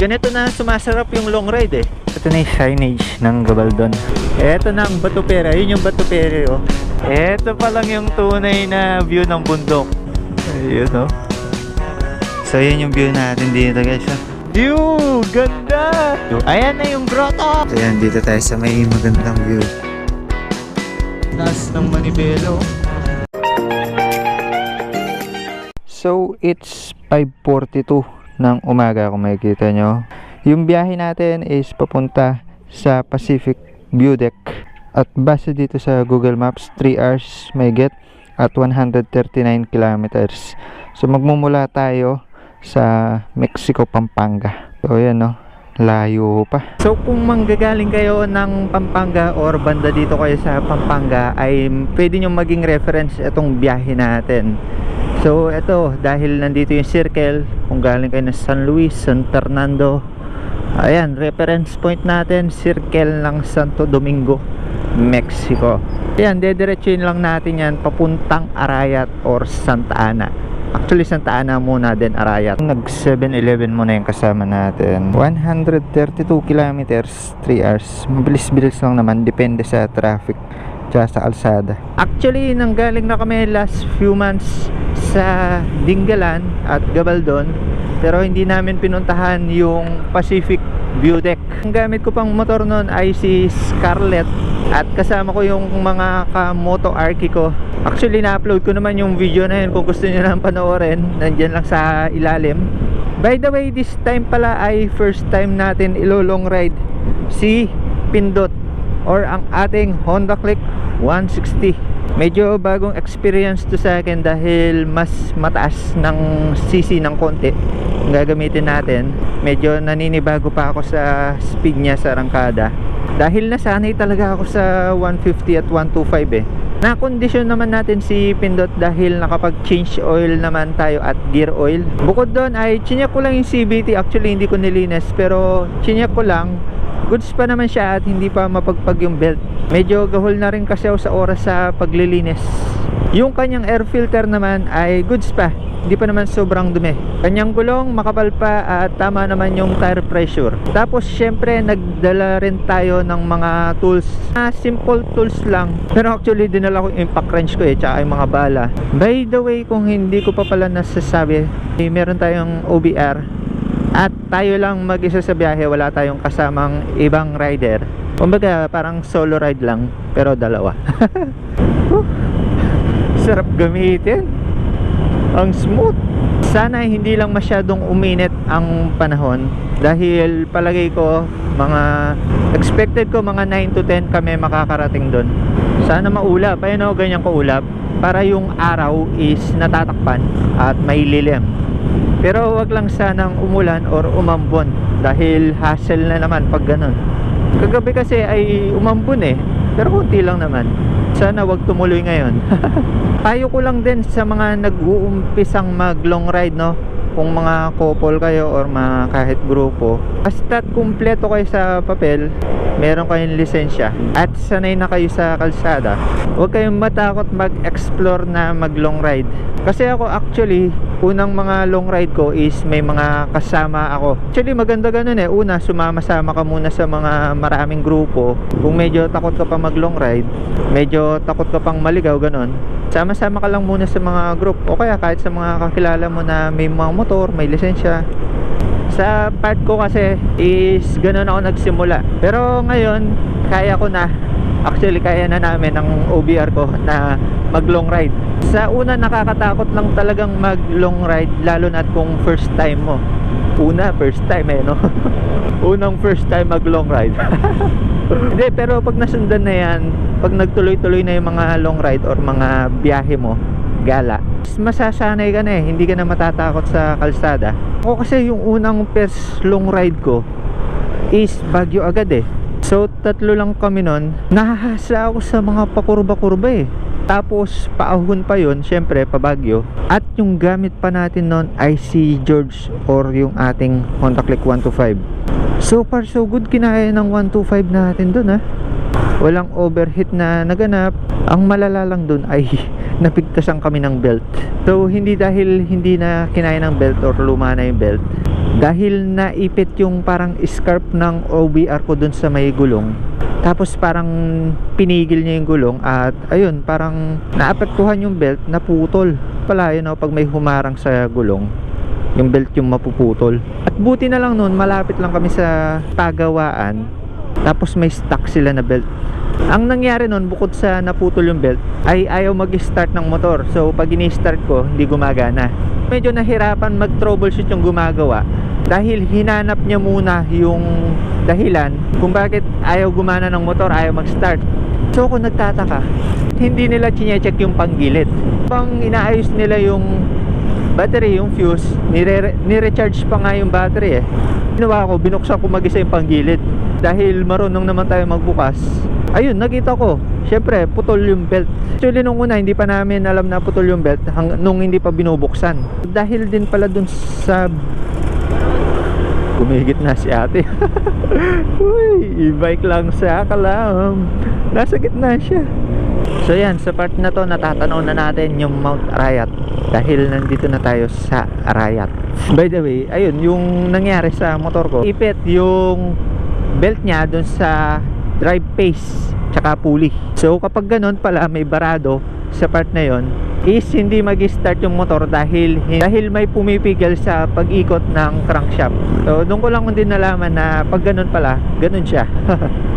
Ganito na sumasarap yung long ride eh. Ito na yung signage ng Gabaldon. Ito na ang Batupera. Yun yung Batupera oh. Ito pa lang yung tunay na view ng bundok. Ayun oh. So yun yung view natin dito guys. ah. View! Ganda! Ayan na yung grotto! Ayan, dito tayo sa may magandang view. Taas ng Manibelo. So, it's 5.42 ng umaga kung makikita nyo. Yung biyahe natin is papunta sa Pacific View Deck. At base dito sa Google Maps, 3 hours may get at 139 kilometers. So, magmumula tayo sa Mexico, Pampanga. So, yan no. Layo pa. So, kung manggagaling kayo ng Pampanga or banda dito kayo sa Pampanga, ay pwede nyo maging reference itong biyahe natin. So, ito, dahil nandito yung circle, kung galing kayo ng San Luis, San Fernando, ayan, reference point natin, circle ng Santo Domingo, Mexico. Ayan, dediretsuin lang natin yan papuntang Arayat or Santa Ana. Actually, Santa Ana muna, then Arayat. Nag 7-Eleven muna yung kasama natin. 132 kilometers, 3 hours. Mabilis-bilis lang naman, depende sa traffic tsaka sa kalsada. Actually, nanggaling na kami last few months sa Dingalan at Gabaldon pero hindi namin pinuntahan yung Pacific View Deck. Ang gamit ko pang motor noon ay si Scarlett at kasama ko yung mga ka-moto Arki ko. Actually, na-upload ko naman yung video na yun kung gusto niyo lang panoorin. Nandyan lang sa ilalim. By the way, this time pala ay first time natin ilo-long ride si Pindot or ang ating Honda Click 160 medyo bagong experience to sa akin dahil mas mataas ng CC ng konti ang gagamitin natin. Medyo naninibago pa ako sa speed niya sa rangkada dahil nasanay talaga ako sa 150 at 125 eh. Na-condition naman natin si Pindot dahil nakapag change oil naman tayo at gear oil. Bukod doon ay chinek ko lang yung CVT actually hindi ko nilinis pero chinek ko lang goods pa naman siya at hindi pa mapagpag yung belt. Medyo gahol na rin kasi sa oras sa paglilinis. Yung kanyang air filter naman ay goods pa. Hindi pa naman sobrang dumi. Kanyang gulong makapal pa at tama naman yung tire pressure. Tapos syempre nagdala rin tayo ng mga tools. Na simple tools lang. Pero actually dinala ko yung impact wrench ko eh tsaka yung mga bala. By the way kung hindi ko pa pala nasasabi eh, meron tayong OBR at tayo lang mag-isa sa biyahe wala tayong kasamang ibang rider. Kumbaga parang solo ride lang pero dalawa. Whew. sarap gamitin. Ang smooth. Sana hindi lang masyadong uminit ang panahon. Dahil palagay ko mga expected ko mga 9 to 10 kami makakarating doon sana maulap. Ayun o ganyan ko ulap para yung araw is natatakpan at may lilim pero wag lang sanang umulan or umambon dahil hassle na naman pag ganun. Kagabi kasi ay umambon eh, pero konti lang naman. Sana wag tumuloy ngayon. Payo ko lang din sa mga nag-uumpisang mag long ride no, kung mga couple kayo or mga kahit grupo, basta't kumpleto kayo sa papel, meron kayong lisensya at sanay na kayo sa kalsada, huwag kayong matakot mag-explore na mag long ride. Kasi ako actually, unang mga long ride ko is may mga kasama ako. Actually maganda ganun eh. Una, sumama-sama ka muna sa mga maraming grupo. Kung medyo takot ka pa mag long ride, medyo takot ka pang maligaw ganun. Sama-sama ka lang muna sa mga group o kaya kahit sa mga kakilala mo na may mga motor, may lisensya. Sa part ko kasi is ganun ako nagsimula. Pero ngayon, kaya ko na. Actually, kaya na namin ng OBR ko na mag long ride. Sa una, nakakatakot lang talagang mag long ride, lalo na kung first time mo. Una, first time eh, no? Unang first time mag long ride. Hindi, pero pag nasundan na yan, pag nagtuloy-tuloy na yung mga long ride or mga biyahe mo, gala, masasanay ka na eh, hindi ka na matatakot sa kalsada. Ako kasi yung unang first long ride ko is Baguio agad eh. So tatlo lang kami nun, nahahasa ako sa mga pakurba-kurba eh. Tapos paahon pa yon syempre pa Baguio. At yung gamit pa natin nun ay si George or yung ating Honda Click 125. So far so good kinaya ng 125 natin dun ha. Walang overheat na naganap. Ang malala lang dun ay napigtasan kami ng belt. So hindi dahil hindi na kinaya ng belt or luma na yung belt. dahil naipit yung parang scarf ng OBR ko dun sa may gulong tapos parang pinigil niya yung gulong at ayun parang naapektuhan yung belt naputol. Pala yun oh, pag may humarang sa gulong yung belt yung mapuputol. At buti na lang nun malapit lang kami sa pagawaan tapos may stock sila na belt. Ang nangyari nun bukod sa naputol yung belt ay ayaw mag-start ng motor. So pag ini-start ko hindi gumagana. Medyo nahirapan mag-troubleshoot yung gumagawa dahil hinanap niya muna yung dahilan kung bakit ayaw gumana ng motor ayaw mag-start so ako nagtataka hindi nila chinecheck yung panggilid pang inaayos nila yung battery, yung fuse, nire- nire-recharge pa nga yung battery eh. Ginawa ko, binuksan ko mag-isa yung panggilid. Dahil marunong naman tayo magbukas. Ayun, nakita ko. Siyempre, putol yung belt. Actually, nung una, hindi pa namin alam na putol yung belt hang, nung hindi pa binubuksan. Dahil din pala dun sa... Kumigit na si ate. Uy, e-bike lang sa kalam. Nasa gitna siya. So yan, sa part na to natatanaw na natin yung Mount Arayat dahil nandito na tayo sa Arayat. By the way, ayun, yung nangyari sa motor ko, ipit yung belt niya dun sa drive pace tsaka pulley. So kapag ganun pala may barado sa part na yon is hindi mag-start yung motor dahil dahil may pumipigil sa pag-ikot ng crankshaft. So doon ko lang din nalaman na pag ganun pala, ganun siya.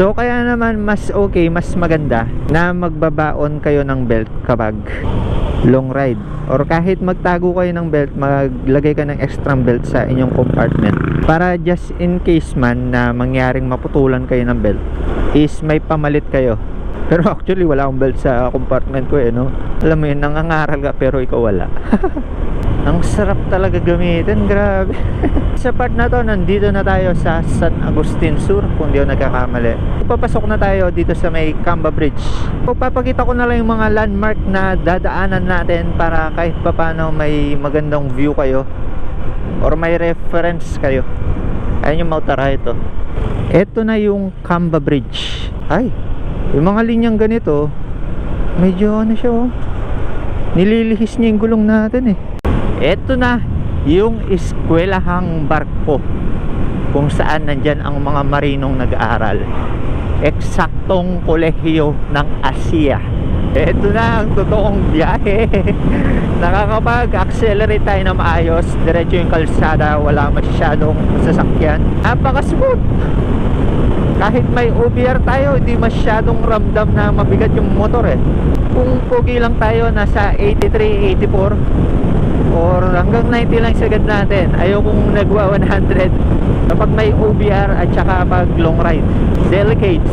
So kaya naman mas okay, mas maganda na magbabaon kayo ng belt kapag long ride or kahit magtago kayo ng belt, maglagay ka ng extra belt sa inyong compartment para just in case man na mangyaring maputulan kayo ng belt is may pamalit kayo. Pero actually wala akong belt sa compartment ko eh no. Alam mo yun, nangangaral ka pero ikaw wala. Ang sarap talaga gamitin, grabe. sa part na to, nandito na tayo sa San Agustin Sur, kung di ako nagkakamali. Papasok na tayo dito sa may Camba Bridge. Papakita ko na lang yung mga landmark na dadaanan natin para kahit papano may magandang view kayo or may reference kayo. Ayun yung Mount Arayat to. Ito na yung Camba Bridge. Ay, yung mga linyang ganito, medyo ano siya oh. Nililihis niya yung gulong natin eh. Ito na yung eskwelahang barko kung saan nandyan ang mga marinong nag-aaral. Eksaktong kolehiyo ng Asia. Ito na ang totoong biyahe. Nakakapag-accelerate tayo na maayos. Diretso yung kalsada, wala masyadong sasakyan. Napaka-smooth. Kahit may OBR tayo, hindi masyadong ramdam na mabigat yung motor eh. Kung pogi lang tayo, nasa 83, 84 or hanggang 90 lang sagad natin. Ayaw kong nagwa 100 kapag may OBR at saka pag long ride. Delicates.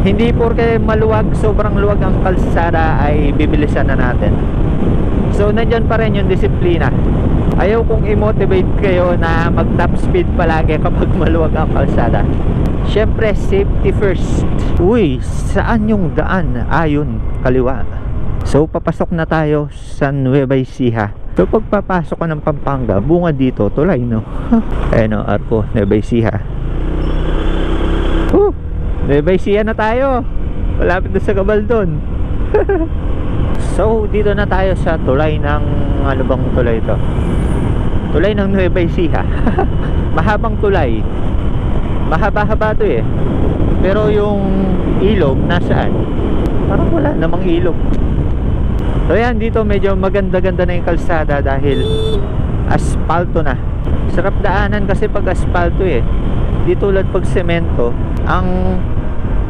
Hindi porke maluwag sobrang luwag ang kalsada ay bibilisan na natin. So nandyan pa rin yung disiplina. Ayaw kong i-motivate kayo na mag top speed palagi kapag maluwag ang kalsada. Syempre safety first. Uy saan yung daan? Ayon kaliwa So papasok na tayo sa Nueva Ecija. So pagpapasok ko ng Pampanga, bunga dito, tulay no. Ayan o, Arco, Nueva Ecija. Uh, Nueva Ecija na tayo. Malapit na sa Gabaldon. so dito na tayo sa tulay ng ano bang tulay ito? Tulay ng Nueva Ecija. Mahabang tulay. Mahaba-haba to eh. Pero yung ilog nasaan? Parang wala namang ilog. So yan, dito medyo maganda-ganda na yung kalsada dahil asfalto na. Sarap daanan kasi pag asfalto eh. Di tulad pag semento, ang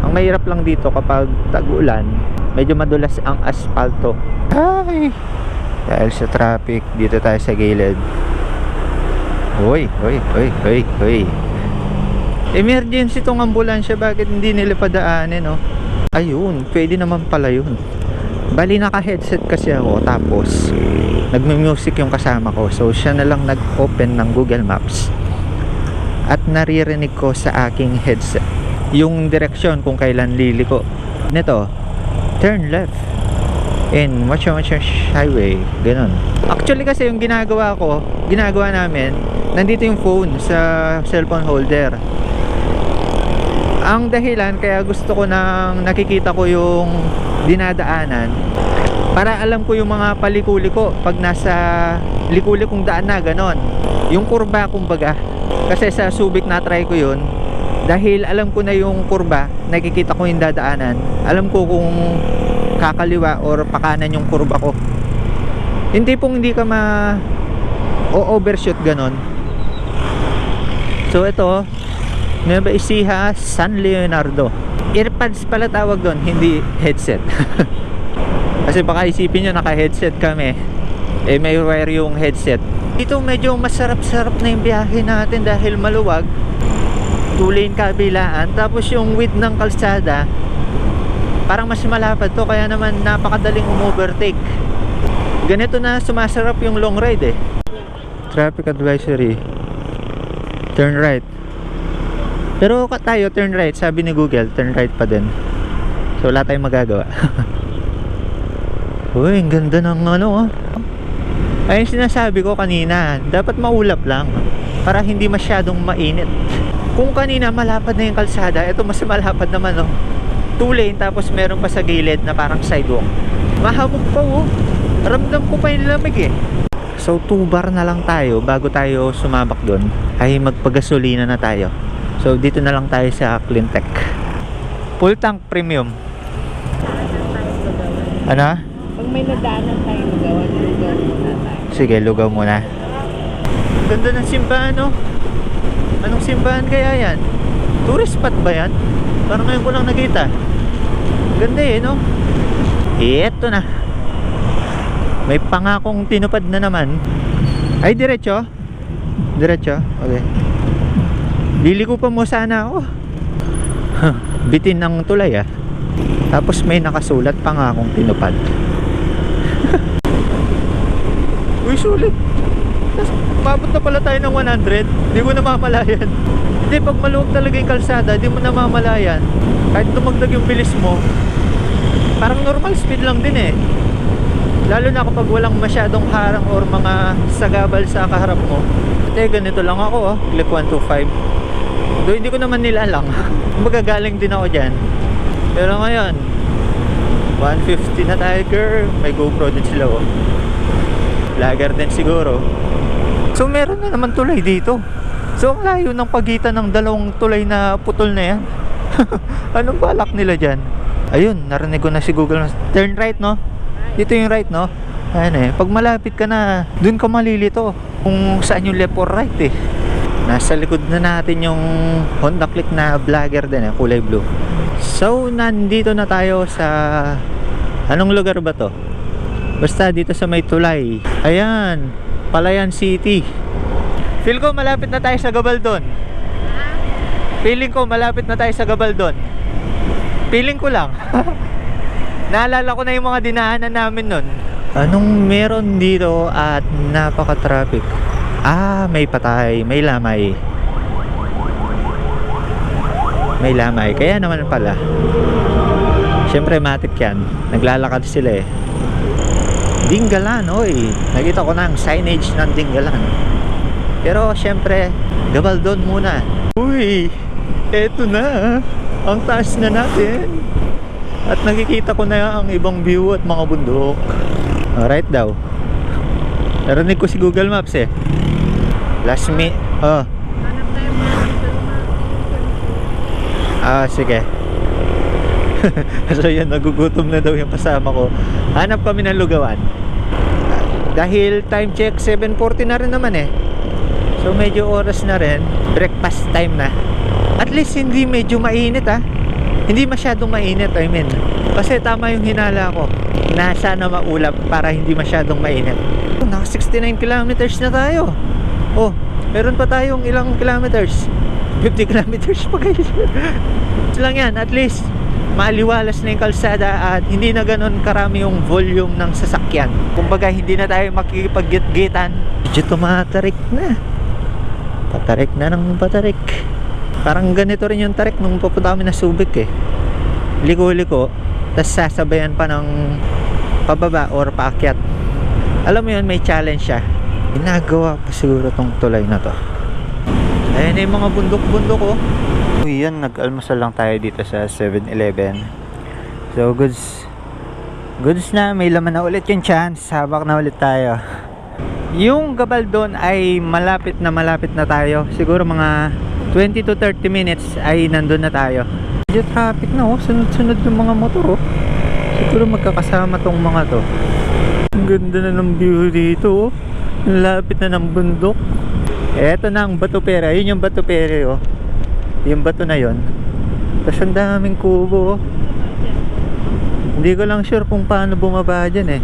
ang mahirap lang dito kapag tag-ulan, medyo madulas ang asfalto. Ay! Dahil sa traffic, dito tayo sa gilid. Hoy, hoy, hoy, hoy, hoy. Emergency tong ambulansya, bakit hindi nila padaanin, no? Ayun, pwede naman pala yun. Bali naka-headset kasi ako tapos nagme-music yung kasama ko. So siya na lang nag-open ng Google Maps. At naririnig ko sa aking headset yung direksyon kung kailan liliko. Nito, turn left in Macho Macho Highway. Ganun. Actually kasi yung ginagawa ko, ginagawa namin, nandito yung phone sa cellphone holder. Ang dahilan kaya gusto ko nang nakikita ko yung dinadaanan para alam ko yung mga palikuli ko pag nasa likuli kong daan na ganon Yung kurba kumbaga. Kasi sa Subic na try ko yun. Dahil alam ko na yung kurba, nakikita ko yung dadaanan. Alam ko kung kakaliwa or pakanan yung kurba ko. Hindi pong hindi ka ma o overshoot ganon. So ito, Nueva Ecija, San Leonardo. Earpads pala tawag doon, hindi headset. Kasi baka isipin nyo naka-headset kami. Eh may wire yung headset. Dito medyo masarap-sarap na yung biyahe natin dahil maluwag. Two lane kabilaan. Tapos yung width ng kalsada, parang mas malapad to. Kaya naman napakadaling umovertake. Ganito na sumasarap yung long ride eh. Traffic advisory. Turn right. Pero tayo turn right, sabi ni Google, turn right pa din. So wala tayong magagawa. Uy, ang ganda ng ano oh. Ayun sinasabi ko kanina, dapat maulap lang para hindi masyadong mainit. Kung kanina malapad na yung kalsada, ito mas malapad naman oh. Two lane tapos meron pa sa gilid na parang sidewalk. Mahabog pa oh. Ramdam ko pa yung lamig eh. So two bar na lang tayo bago tayo sumabak doon ay magpagasolina na tayo. So dito na lang tayo sa Cleantech. Full tank premium. Ano? Pag may nadaanan tayo lugawan, lugaw muna tayo. Sige, lugaw muna. Ganda ng simbahan, no? Anong simbahan kaya yan? Tourist spot ba yan? Parang ngayon ko lang nakita. Ganda eh, no? Eto na. May pangakong tinupad na naman. Ay, diretso? Diretso? Okay. Liliko pa mo sana ako. Bitin ng tulay ah. Tapos may nakasulat pangakong tinupad. Uy, sulit. Tapos, umabot na pala tayo ng 100. Hindi mo namamalayan. Hindi, pag maluwag talaga yung kalsada, hindi mo namamalayan. Kahit dumagdag yung bilis mo, parang normal speed lang din eh. Lalo na kapag walang masyadong harang or mga sagabal sa kaharap mo. Ate, ganito lang ako oh. Click 125. Do hindi ko naman nila alam. Magagaling din ako dyan. Pero ngayon, 150 na tayo. May GoPro din sila oh. Vlogger din siguro. So meron na naman tulay dito. So ang layo ng pagitan ng dalawang tulay na putol na yan. Anong balak nila dyan? Ayun, narinig ko na si Google. Turn right, no? Dito yung right, no? Ayan eh. Pag malapit ka na, dun ka malilito. Kung saan yung left or right eh. Nasa likod na natin yung Honda Click na vlogger din eh, kulay blue. So, nandito na tayo sa... Anong lugar ba to? Basta dito sa may tulay. Ayan, Palayan City. Feel ko malapit na tayo sa Gabaldon. Feeling ko malapit na tayo sa Gabaldon. Feeling ko lang. Naalala ko na yung mga dinaanan namin nun. Anong meron dito at napaka-traffic? Ah, may patay, may lamay. May lamay, kaya naman pala. Siyempre, matik yan. Naglalakad sila eh. Dinggalan, oy. Nakita ko na ang signage ng Dinggalan. Pero siyempre, Gabaldon muna. Uy, eto na. Ang taas na natin. At nakikita ko na ang ibang view at mga bundok. Alright daw. Narinig ko si Google Maps eh. Last me. Oh, ah sige. so yun, nagugutom na daw yung kasama ko. Hanap kami ng lugawan. Ah, Dahil time check, 7.40 na rin naman eh. So medyo oras na rin. Breakfast time na. At least hindi medyo mainit ah. Hindi masyadong mainit, I mean. Kasi tama yung hinala ko. Na sana maulap para hindi masyadong mainit. Naka 69 kilometers na tayo. Oh, meron pa tayong ilang kilometers. 50 kilometers pa guys. Lang yan, at least maliwalas na yung kalsada at hindi na ganun karami yung volume ng sasakyan. Kumbaga hindi na tayo makikipag-git-gitan. Medyo tumatarik na. Patarik na ng patarik. Parang ganito rin yung tarik nung papunta kami na Subic eh. Liko-liko, tapos sasabayan pa ng pababa or paakyat. Alam mo yun, may challenge siya. Ginagawa pa siguro tong tulay na to. Ayan na yung mga bundok-bundok oh. Uy, yan, nag-almusal lang tayo dito sa 7-Eleven. So, goods. Goods na, may laman na ulit yung chance. Habak na ulit tayo. Yung Gabaldon ay malapit na malapit na tayo. Siguro mga 20 to 30 minutes ay nandun na tayo. Medyo traffic na oh. Sunod-sunod yung mga motor oh. Siguro magkakasama tong mga to. Ang ganda na ng view dito oh. Lapit na ng bundok. Eto na ang Bato Pera. Yun yung Bato Pera oh. Yung bato na yon. Tapos ang daming kubo oh. Hindi ko lang sure kung paano bumaba dyan eh.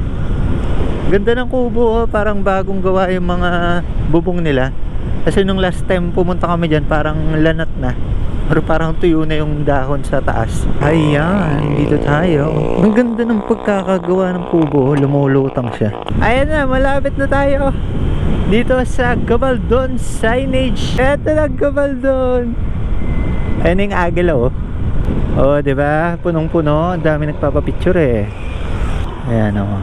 Ganda ng kubo oh. Parang bagong gawa yung mga bubong nila. Kasi nung last time pumunta kami dyan parang lanat na. Pero parang tuyo na yung dahon sa taas. Ayan, dito tayo. Ang ganda ng pagkakagawa ng kubo. Lumulutang siya. Ayan na, malapit na tayo. Dito sa Gabaldon Signage. Eto na Gabaldon. Ayan yung agila oh. Oh, 'di ba? Punong-puno, ang dami nagpapapicture eh. Ayan oh.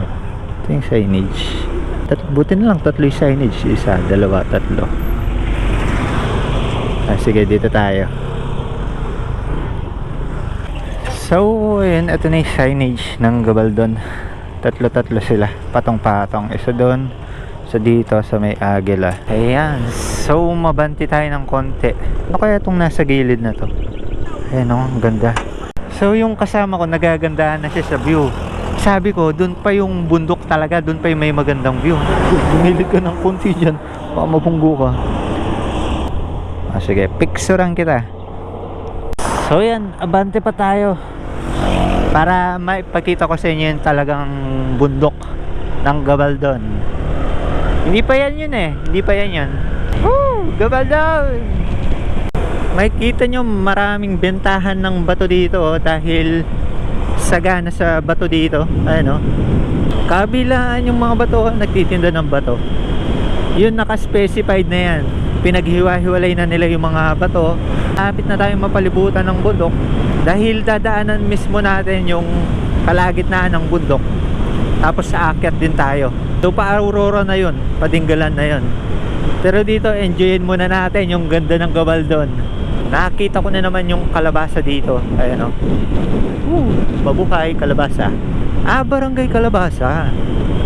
Ito yung signage. Tat buti na lang tatlo yung signage, isa, dalawa, tatlo. Ah, sige, dito tayo. So, ayan, ito na yung signage ng Gabaldon. Tatlo-tatlo sila, patong-patong. Isa doon, sa dito, sa may agila. Ayan, so mabanti tayo ng konti. Ano kaya itong nasa gilid na to? Ayan o, ang ganda. So yung kasama ko nagagandahan na siya sa view. Sabi ko, dun pa yung bundok talaga, dun pa yung may magandang view. Dumilid ka ng konti dyan, baka mabunggo ka. Ah, sige, picturean kita. So yan, abante pa tayo. Para maipakita ko sa inyo yung talagang bundok ng Gabaldon. Hindi pa yan yun eh, hindi pa yan yun. Woo! Gabaldon! makikita nyo maraming bentahan ng bato dito oh, dahil sagana sa bato dito ano kabilaan yung mga bato nagtitinda ng bato yun naka-specified na yan pinaghiwa-hiwalay na nila yung mga bato lapit na tayong mapalibutan ng bundok dahil dadaanan mismo natin yung kalagitnaan ng bundok tapos sa akyat din tayo. So pa Aurora na yun padinggalan na yun. Pero dito enjoyin muna natin yung ganda ng Gabaldon nakita ko na naman yung kalabasa dito. Ayan o uh, mabuhay kalabasa. Ah barangay kalabasa.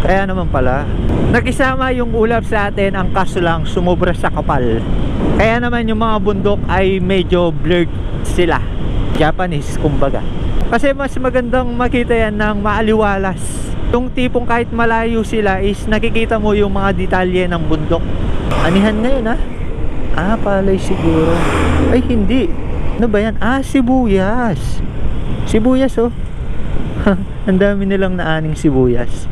Kaya naman pala. Nakisama yung ulap sa atin ang kaso lang sumobra sa kapal. Kaya naman yung mga bundok ay medyo blurred sila Japanese kumbaga kasi mas magandang makita yan ng maaliwalas yung tipong kahit malayo sila is nakikita mo yung mga detalye ng bundok anihan ngayon ah Ah, palay siguro. Ay, hindi. Ano ba yan? Ah, sibuyas. Sibuyas, oh. Ang dami nilang naaning sibuyas.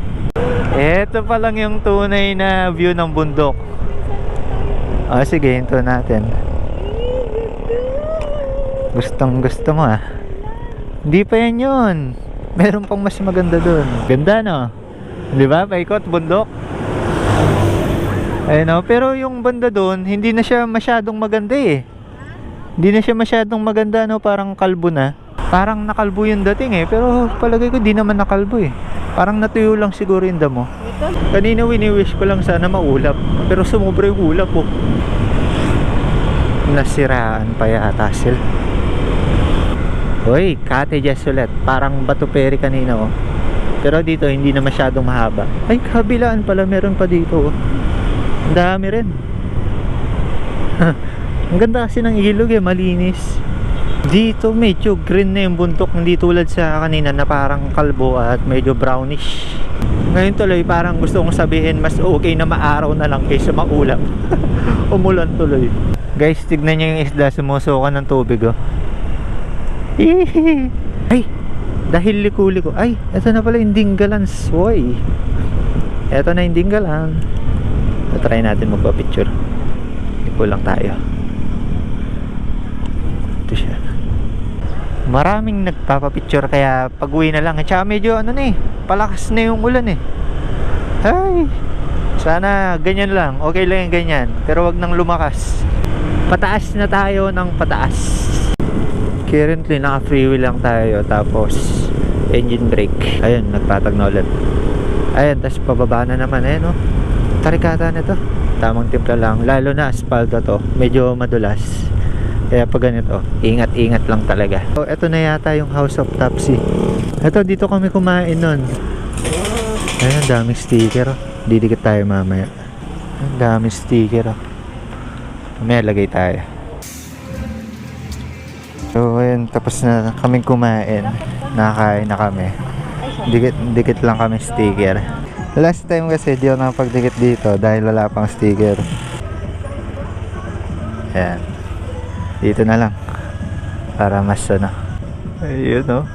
Ito pa lang yung tunay na view ng bundok. Ah, sige, hinto natin. Gustong gusto mo, ah. Hindi pa yan yun. Meron pang mas maganda dun. Ganda, no? Di ba? Paikot, bundok. Ayun oh, pero yung banda doon, hindi na siya masyadong maganda eh. Hindi na siya masyadong maganda no, parang kalbo na. Parang nakalbo yung dating eh, pero palagay ko di naman nakalbo eh. Parang natuyo lang siguro yung damo. Kanina wini-wish ko lang sana maulap, pero sumobra yung ulap oh. Nasiraan pa yata sila. Hoy, cottages ulit. Parang Bato Peri kanina oh. Pero dito hindi na masyadong mahaba. Ay, kabilaan pala meron pa dito oh. Ang dami rin. Ang ganda kasi ng ilog eh, malinis. Dito medyo green na yung bundok, hindi tulad sa kanina na parang kalbo at medyo brownish. Ngayon tuloy parang gusto kong sabihin mas okay na maaraw na lang kaysa maulap. Umulan tuloy. Guys, tignan nyo yung isda, sumusuka ng tubig oh. Ay, dahil liku-liko. Ay, eto na pala yung dinggalan, soy. Eto na yung dinggalan. try natin magpa-picture. Liko lang tayo. Ito siya. Maraming nagpapapicture kaya pag uwi na lang. At saka medyo ano na eh, palakas na yung ulan eh. Ay, sana ganyan lang. Okay lang yung ganyan. Pero wag nang lumakas. Pataas na tayo ng pataas. Currently, naka freewheel lang tayo. Tapos, engine brake. Ayun, nagpatag na ulit. Ayun, tapos pababa na naman eh, no? Tarikata nito. Tamang timpla lang. Lalo na asfalto to. Medyo madulas. Kaya pag ganito, ingat-ingat lang talaga. So, eto na yata yung House of Topsy. Eto, dito kami kumain nun. Ayun, daming sticker. Didikit tayo mamaya. Ang dami sticker oh. May lagay tayo. So, ayun, tapos na kaming kumain. Nakakain na kami. Dikit, dikit lang kami sticker. Last time kasi, di ako nakapagdikit dito dahil wala pang sticker. Ayan. Dito na lang. Para mas ano. Ayun oh.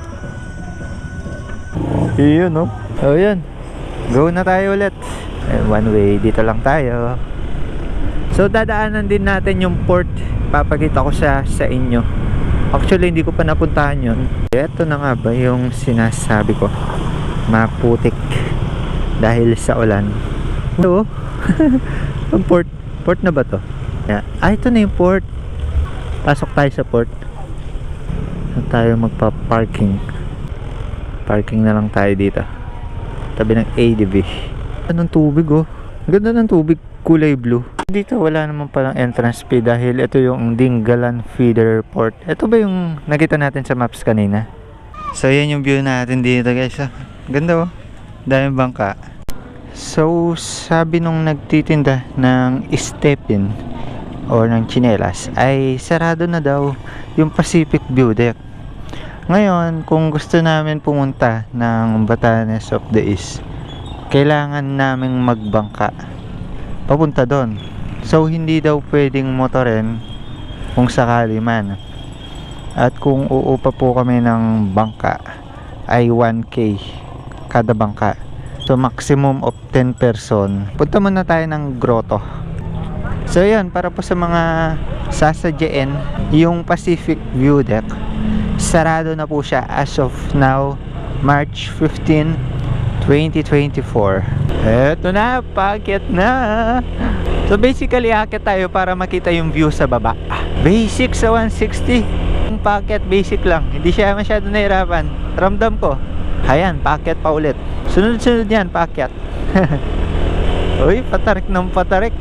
Ayun oh. Yun. Go na tayo ulit. One way, dito lang tayo. So, dadaanan din natin yung port. Papakita ko siya sa inyo. Actually, hindi ko pa napuntahan yun. Ito na nga ba yung sinasabi ko. Maputik. Dahil sa ulan. Ito, yung port. Port na ba to? Ah, ito na yung port. Pasok tayo sa port. Saan tayo magpa-parking? Parking na lang tayo dito. Tabi ng ADB. Anong tubig oh. Ganda ng tubig. Kulay blue. Dito wala naman palang entrance fee dahil ito yung Dingalan Feeder Port. Ito ba yung nakita natin sa maps kanina? So yan yung view natin dito guys. ah. Ganda oh. Daming bangka. So sabi nung nagtitinda ng stepin or ng chinelas ay sarado na daw yung Pacific View Deck. Ngayon, kung gusto namin pumunta ng Batanes of the East, kailangan naming magbangka papunta doon. So, hindi daw pwedeng motorin kung sakali man. At kung uupa po kami ng bangka, ay 1K kada bangka. So, maximum of 10 person. Punta muna tayo ng grotto. So, yan, para po sa mga sasadyain, yung Pacific View Deck, sarado na po siya as of now, March 15, 2024. Eto na, packet na. So basically, akit tayo para makita yung view sa baba. Basic sa 160. Yung packet, basic lang. Hindi siya masyado nahirapan. Ramdam ko. Ayan, packet pa ulit. Sunod-sunod yan, packet. Uy, patarik ng patarik.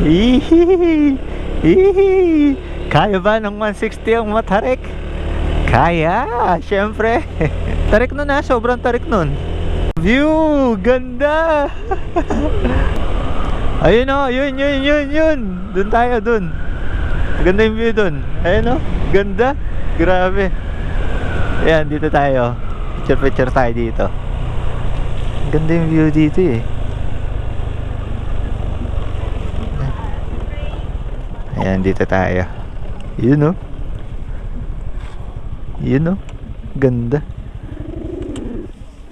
Hihihi. Hihihi. Kaya ba ng 160 ang matarik? Kaya, syempre. tarik nun na, sobrang tarik nun. View, ganda. ayun oh, yun, yun, yun, yun. Doon tayo, doon. Ganda yung view doon. Ayun oh, ganda. Grabe. Ayan, dito tayo. Picture, picture tayo dito. Ganda yung view dito eh. Ayan, dito tayo. Yun oh. Yun oh. Ganda.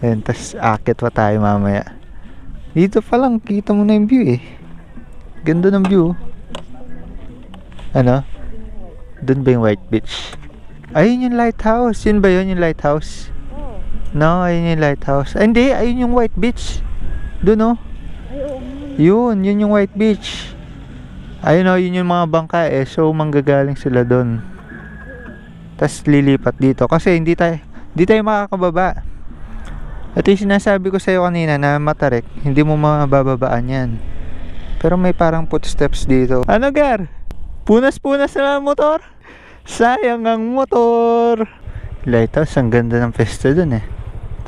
Ayan, tas akit pa tayo mamaya. Dito pa lang, kita mo na yung view eh. Ganda ng view. Ano? Doon ba yung White Beach? Ayun yung lighthouse. Yun ba yun yung lighthouse? No, ayun yung lighthouse. Ay, hindi, ayun yung White Beach. Doon oh. Yun, yun yung White Beach. Ayun oh, yun yung mga bangka eh. So, manggagaling sila doon. Tapos lilipat dito. Kasi hindi tayo, hindi tayo makakababa. At yung sinasabi ko sa'yo kanina na matarik, hindi mo mabababaan yan. Pero may parang footsteps dito. Ano gar? Punas-punas na ang motor? Sayang ang motor. Lighthouse, ang ganda ng pwesto dun eh.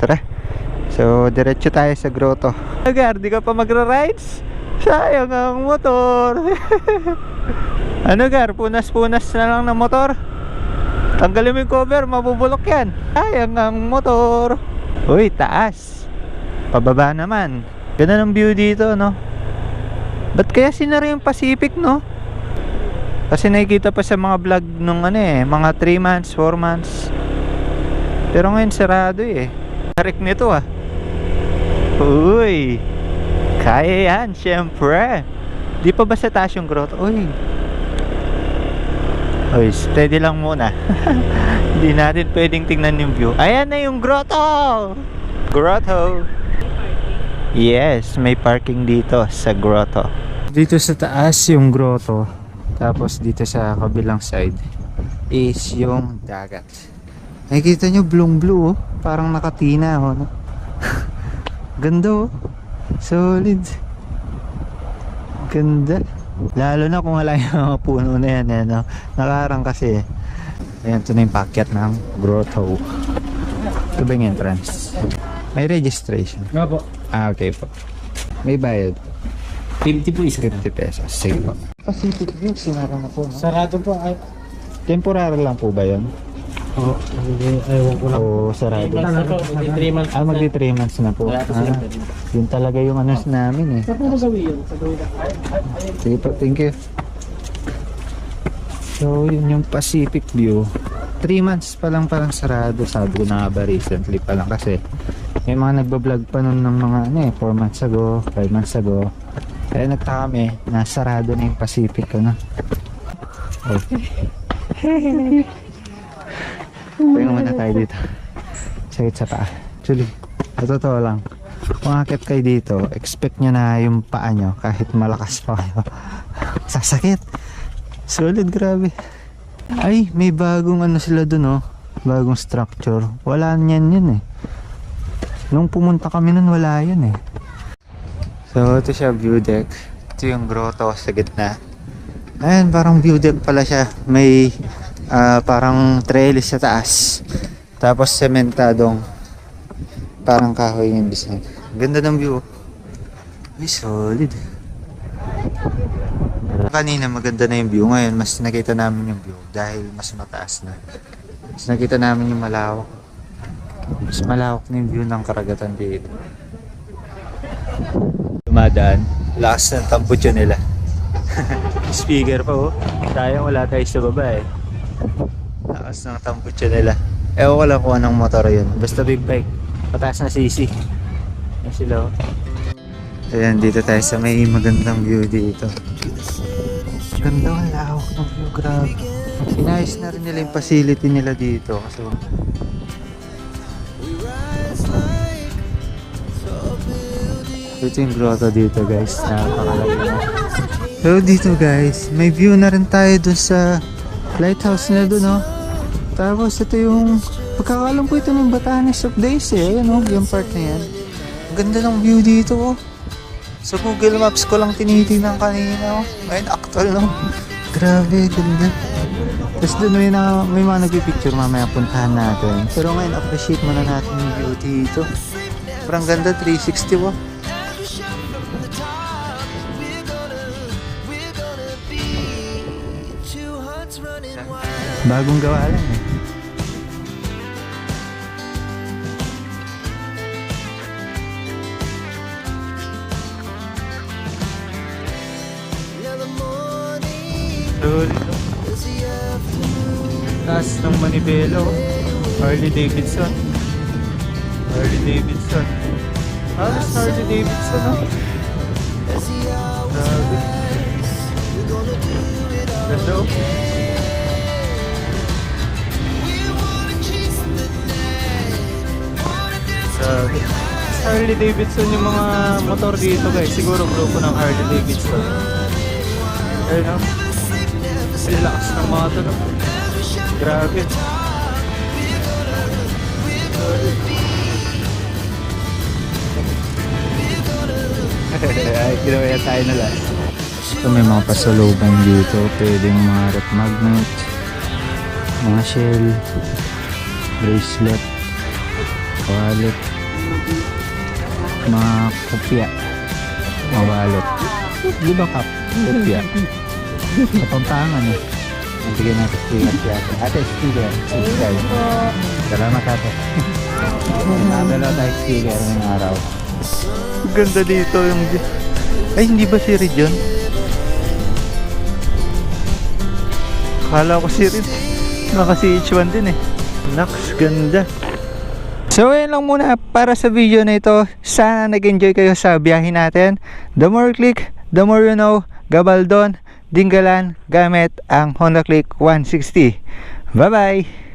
Tara. So, diretso tayo sa grotto. Ano gar, di ka pa magra-rides? Sayang ang motor. ano gar, punas-punas na lang ng motor? Tanggalin mo yung cover, mabubulok yan. Sayang ang motor. Uy, taas. Pababa naman. Ganda ng view dito, no? Ba't kaya sinara yung Pacific, no? Kasi nakikita pa sa mga vlog nung ano eh, mga 3 months, 4 months. Pero ngayon sarado eh. Tarik nito ah. Uy. Kaya yan, syempre. Di pa ba sa taas yung grotto? Uy. Uy, steady lang muna. Hindi natin pwedeng tingnan yung view. Ayan na yung grotto! Grotto! Yes, may parking dito sa grotto. Dito sa taas yung grotto. Tapos dito sa kabilang side is yung dagat. Nakikita nyo blue blue oh. Parang nakatina oh. No? Ganda oh. Solid. Ganda. Lalo na kung wala yung mga puno na yan. Eh, no? Nakaharang kasi. Ayan, ito na yung packet ng grotto. Ito ba yung entrance? May registration. Nga po. Ah, okay po. May bayad. 50 po isa. 50 pesos. Sige po. Pacific View, sinara na po. No? Sarado po. Ay, Temporary lang po ba yun? Oo. Ewan ko lang. Sarado? Ano po? Magdi 3 months. Ah, magdi 3 months na po. Ah, sila. yun talaga yung ano namin eh. Saan po magawi yun? Sa gawin Sige po, thank you. So, yun yung Pacific View. 3 months pa lang parang sarado. Sabi ko na nga ba recently pa lang kasi may mga nagbablog pa nun ng mga ano eh, 4 months ago, 5 months ago. Kaya nagtaka kami, nasarado na yung Pacific ano. Okay. Tingnan muna tayo dito. Sakit sa paa. Actually, sa totoo lang, kung akit kayo dito, expect nyo na yung paa nyo kahit malakas pa kayo. Sasakit. Solid, grabe. Ay, may bagong ano sila dun oh. Bagong structure. Wala niyan yun eh. Nung pumunta kami nun, wala yun eh. So, ito siya view deck. Ito yung grotto sa gitna. Ayan, parang view deck pala siya. May ah, parang trellis sa taas. Tapos sementadong parang kahoy yung design. Ganda ng view. Ay, solid. Kanina maganda na yung view. Ngayon, mas nakita namin yung view dahil mas mataas na. Mas nakita namin yung malawak. Mas malawak na yung view ng karagatan dito. Dumadaan. Lakas ng tambutso nila. Speaker pa oh. Sayang wala tayo sa baba eh. Lakas ng tambutso nila. Ewan ko lang kung anong motor yun. Basta big bike. Pataas na CC. Yan sila oh. Ayan, dito tayo sa may magandang view dito. Ganda ang lawak ng view, grabe. Inayos na rin nila yung facility nila dito. Kasi ito yung grotto dito guys. Napakalaki na. So dito guys, may view na rin tayo dun sa lighthouse nila dun oh. Tapos ito yung pagkakalam ko ito ng Batanes of Days eh. Ayan oh, yung part na yan. Ganda ng view dito oh. Sa Google Maps ko lang tinitingnan kanina oh. Ngayon actual no. Grabe, ganda. Tapos doon may, na, may mga nagpipicture mamaya puntahan natin. Pero ngayon appreciate muna natin yung view dito. Parang ganda 360 oh. Bagong gawa lang eh. Lol. Taas ng Manibelo. Harley Davidson. Harley Davidson. Halos Harley Davidson oh. Grabe. Ganda oh. Grabe. Harley Davidson yung mga motor dito guys. Siguro grupo ng Harley Davidson. Ayun oh. Relax ng mga to. no? Grabe. Ay, ginawa tayo na lang. Ito may mga pasalubong dito. Pwedeng mga rep magnet, mga shell, bracelet, wallet, mga kopya, mga wallet. Di ba kap? Kopya. Kapampangan eh. Bigyan natin sticker si ate. Ate, sticker. Sticker. Salamat ate. Nakadalaw tayo sticker ngayong araw. Ganda dito yung... Ay, hindi ba si Region? Kala ko si Rid. Naka CH1 din eh. Naks, ganda. So, yun lang muna para sa video na ito. Sana nag-enjoy kayo sa biyahe natin. The more click, the more you know. Gabaldon, Dinggalan, gamit ang Honda Click 160. Bye-bye!